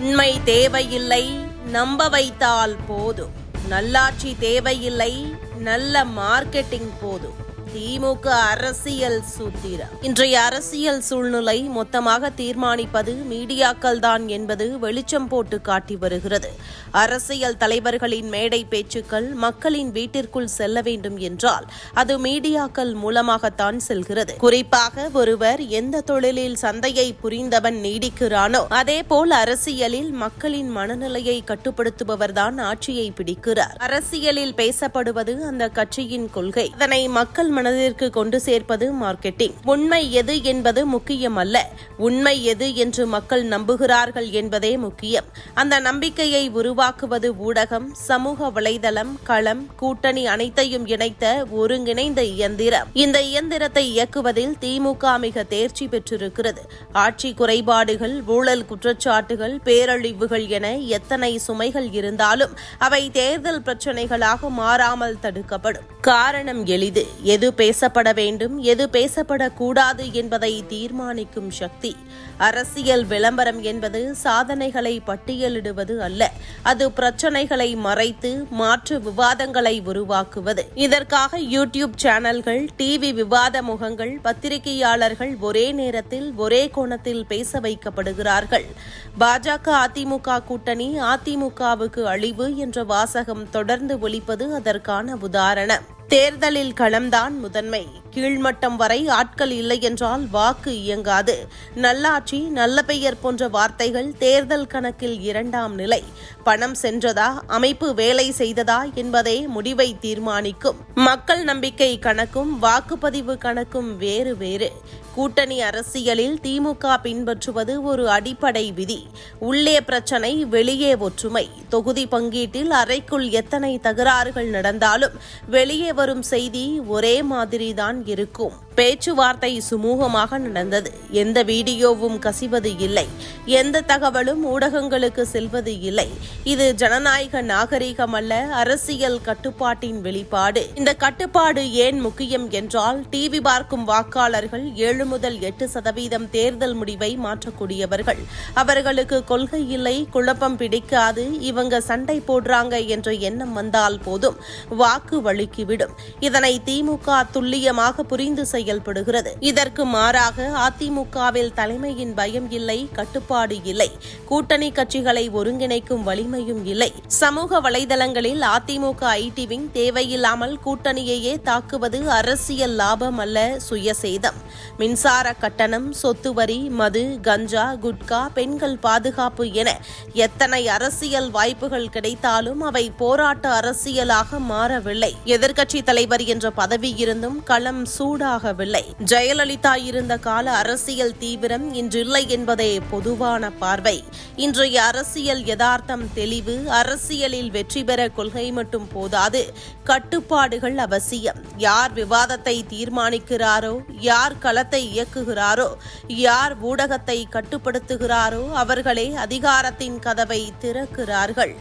உண்மை தேவையில்லை நம்ப வைத்தால் போதும். நல்லாட்சி தேவையில்லை நல்ல மார்க்கெட்டிங் போதும். திமுக அரசியல் சூத்திரம். இன்றைய அரசியல் சூழ்நிலை மொத்தமாக தீர்மானிப்பது மீடியாக்கள் தான் என்பது வெளிச்சம் போட்டு காட்டி வருகிறது. அரசியல் தலைவர்களின் மேடை பேச்சுக்கள் மக்களின் வீட்டிற்குள் செல்ல வேண்டும் என்றால் அது மீடியாக்கள் மூலமாகத்தான் செல்கிறது. குறிப்பாக ஒருவர் எந்த தொழிலில் சந்தையை புரிந்தவன் நீடிக்கிறானோ அதேபோல் அரசியலில் மக்களின் மனநிலையை கட்டுப்படுத்துபவர்தான் ஆட்சியை பிடிக்கிறார். அரசியலில் பேசப்படுவது அந்த கட்சியின் கொள்கை. அதனை மக்கள் மனதிற்கு கொண்டு சேர்ப்பது மார்க்கெட்டிங். உண்மை எது என்பது முக்கியம் அல்ல உண்மை எது என்று மக்கள் நம்புகிறார்கள் என்பதே முக்கியம். அந்த நம்பிக்கையை உருவாக்குவது ஊடகம் சமூக வலைதளம் களம் கூட்டணி அனைத்தையும் இணைத்த ஒருங்கிணைந்த இயந்திரம். இந்த இயந்திரத்தை இயக்குவதில் திமுக மிக தேர்ச்சி பெற்றிருக்கிறது. ஆட்சி குறைபாடுகள் ஊழல் குற்றச்சாட்டுகள் பேரழிவுகள் என எத்தனை சுமைகள் இருந்தாலும் அவை தேர்தல் பிரச்சனைகளாக மாறாமல் தடுக்கப்படும். காரணம் எளிது. எது பேசப்பட வேண்டும் எது பேசப்படக்கூடாது என்பதை தீர்மானிக்கும் சக்தி. அரசியல் விளம்பரம் என்பது சாதனைகளை பட்டியலிடுவது அல்ல. அது பிரச்சனைகளை மறைத்து மாற்று விவாதங்களை உருவாக்குவது. இதற்காக யூடியூப் சேனல்கள் டிவி விவாத முகங்கள் பத்திரிகையாளர்கள் ஒரே நேரத்தில் ஒரே கோணத்தில் பேச வைக்கப்படுகிறார்கள். பாஜக அதிமுக கூட்டணி அதிமுகவுக்கு அழிவு என்ற வாசகம் தொடர்ந்து ஒழிப்பது அதற்கான உதாரணம். தேர்தலில் களம்தான் முதன்மை. கீழ்மட்டம் வரை ஆட்கள் இல்லை என்றால் வாக்கு இயங்காது. நல்லாட்சி நல்ல பெயர் போன்ற வார்த்தைகள் தேர்தல் கணக்கில் இரண்டாம் நிலை. பணம் சென்றதா அமைப்பு வேலை செய்ததா என்பதே முடிவை தீர்மானிக்கும். மக்கள் நம்பிக்கை கணக்கும் வாக்குப்பதிவு கணக்கும் வேறு வேறு. கூட்டணி அரசியலில் திமுக பின்பற்றுவது ஒரு அடிப்படை விதி. உள்ளே பிரச்சனை வெளியே ஒற்றுமை. தொகுதி பங்கீட்டில் அறைக்குள் எத்தனை தகராறுகள் நடந்தாலும் வெளியே வரும் செய்தி ஒரே மாதிரிதான் இருக்கும். பேச்சுவார்த்தை சுமூகமாக நடந்தது. எந்த வீடியோவும் கசிவது இல்லை. எந்த தகவலும் ஊடகங்களுக்கு செல்வது இல்லை. இது ஜனநாயக நாகரிகம் அல்ல அரசியல் கட்டுப்பாட்டின் வெளிப்பாடு. இந்த கட்டுப்பாடு ஏன் முக்கியம் என்றால் டிவி பார்க்கும் வாக்காளர்கள் ஏழு முதல் எட்டு சதவீதம் தேர்தல் முடிவை மாற்றக்கூடியவர்கள். அவர்களுக்கு கொள்கை இல்லை குழப்பம் பிடிக்காது இவங்க சண்டை போடுறாங்க என்ற எண்ணம் வந்தால் போதும் வாக்கு வழுக்கிவிடும். இதனை திமுக துல்லியமாக புரிந்து செயல்படுகிறது. இதற்கு மாறாக அதிமுகவில் தலைமையின் பயம் இல்லை கட்டுப்பாடு இல்லை. கூட்டணி கட்சிகளை ஒருங்கிணைக்கும் வலிமையும் இல்லை. சமூக வலைதளங்களில் அதிமுக ஐடி விங் தேவையில்லாமல் கூட்டணியையே தாக்குவது அரசியல் லாபம் அல்ல சுயசேதம். மின்சார கட்டணம் சொத்து வரி மது கஞ்சா குட்கா பெண்கள் பாதுகாப்பு என எத்தனை அரசியல் வாய்ப்புகள் கிடைத்தாலும் அவை போராட்ட அரசியலாக மாறவில்லை. எதிர்க்கட்சி தலைவர் என்ற பதவி இருந்தும் களம் சூடாகவில்லை. ஜெயலலிதா இருந்த கால அரசியல் தீவிரம் இன்றில்லை என்பதே பொதுவான பார்வை. இன்றைய அரசியல் யதார்த்தம் தெளிவு அரசியலில் வெற்றி பெற கொள்கை மட்டும் போதாது கட்டுப்பாடுகள் அவசியம். யார் விவாதத்தை தீர்மானிக்கிறாரோ யார் களத்தை இயக்குகிறாரோ? யார் ஊடகத்தை கட்டுப்படுத்துகிறாரோ? அவர்களே அதிகாரத்தின் கதவை திறக்கிறார்கள்.